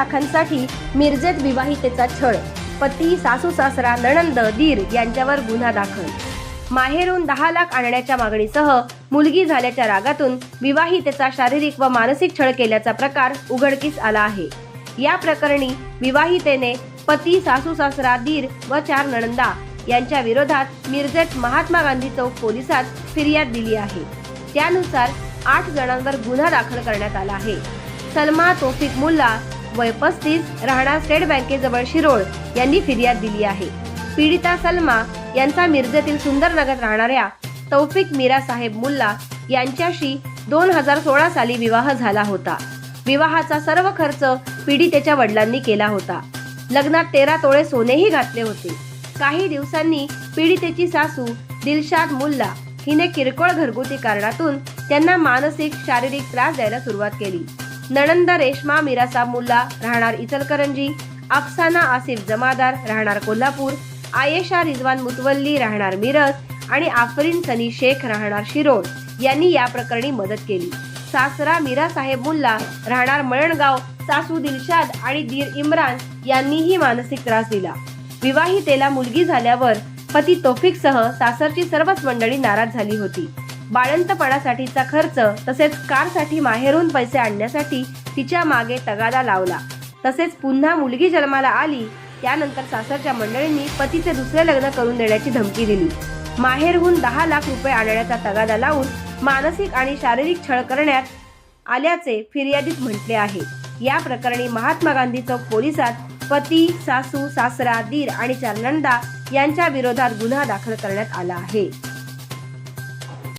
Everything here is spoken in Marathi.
लाखांसाठी मिरजेत विवाहितेचा छळ. पती सासू सासरा नणंद दीर यांच्यावर गुन्हा दाखल. माहेरून दहा लाख आणण्याच्या मागणीसह मुलगी झाल्याच्या रागातून विवाहितेचा शारीरिक व मानसिक छळ केल्याचा प्रकार उघडकीस आला आहे. या प्रकरणी विवाहितेने पती सासू सासरा दीर व चार नणंदा यांच्या विरोधात मिरजेत महात्मा गांधी चौक पोलिसात फिर्याद दिली आहे. त्यानुसार आठ जणांवर गुन्हा दाखल करण्यात आला आहे. सलमा तोफिक मुल्ला वय पस्तीस राहणार स्टेट बँकेजवळ शिरोळ यांनी फिर्याद दिली आहे. पीडिता सलमा यांचा मिरजेतील सुंदरनगर राहणाऱ्या तौफिक मीरा साहेब मुल्ला यांच्याशी दोन हजार सोळा साली विवाह झाला होता. विवाहाचा सर्व खर्च पीडितेच्या वडिलांनी केला होता. लग्नात तेरा तोळे सोनेही घातले होते. काही दिवसांनी पीडितेची सासू दिलशाद मुल्ला हिने किरकोळ घरगुती कारणातून त्यांना मानसिक शारीरिक त्रास द्यायला सुरुवात केली. नणंद रेश्मा मिरासा मुल्ला राहणार इचलकरंजी अफसाना आसिफ जमादार राहणार कोल्हापूर आयेशा रिजवान मुतवल्ली राहणार मिरज आणि आफरीन सनी शेख राहणार शिरोळ. यांनी या प्रकरणी मदत केली. सासरा मीरा साहेब मुल्ला राहणार मळणगाव सासू दिलशाद आणि दीर इम्रान यांनीही मानसिक त्रास दिला. विवाहितेला मुलगी झाल्यावर पती तोफिकसह सासरची सर्वच मंडळी नाराज झाली होती. बाळंतपणासाठीचा खर्च तसेच कारसाठी माहेरून पैसे आणण्यासाठी तिच्यामागे तगादा लावला. तसेच पुन्हा मुलगी जन्माला आली त्यानंतर सासरच्या मंडळींनी पतीचे दुसरे लग्न करून देण्याची धमकी दिली. माहेरहून दहा लाख रुपये आणण्याचा तगादा लावून मानसिक आणि शारीरिक छळ करण्यात आल्याचे फिर्यादीत म्हटले आहे. या प्रकरणी महात्मा गांधी चौक पोलिसात पती सासू सासरा दीर आणि चार यांच्या विरोधात गुन्हा दाखल करण्यात आला आहे.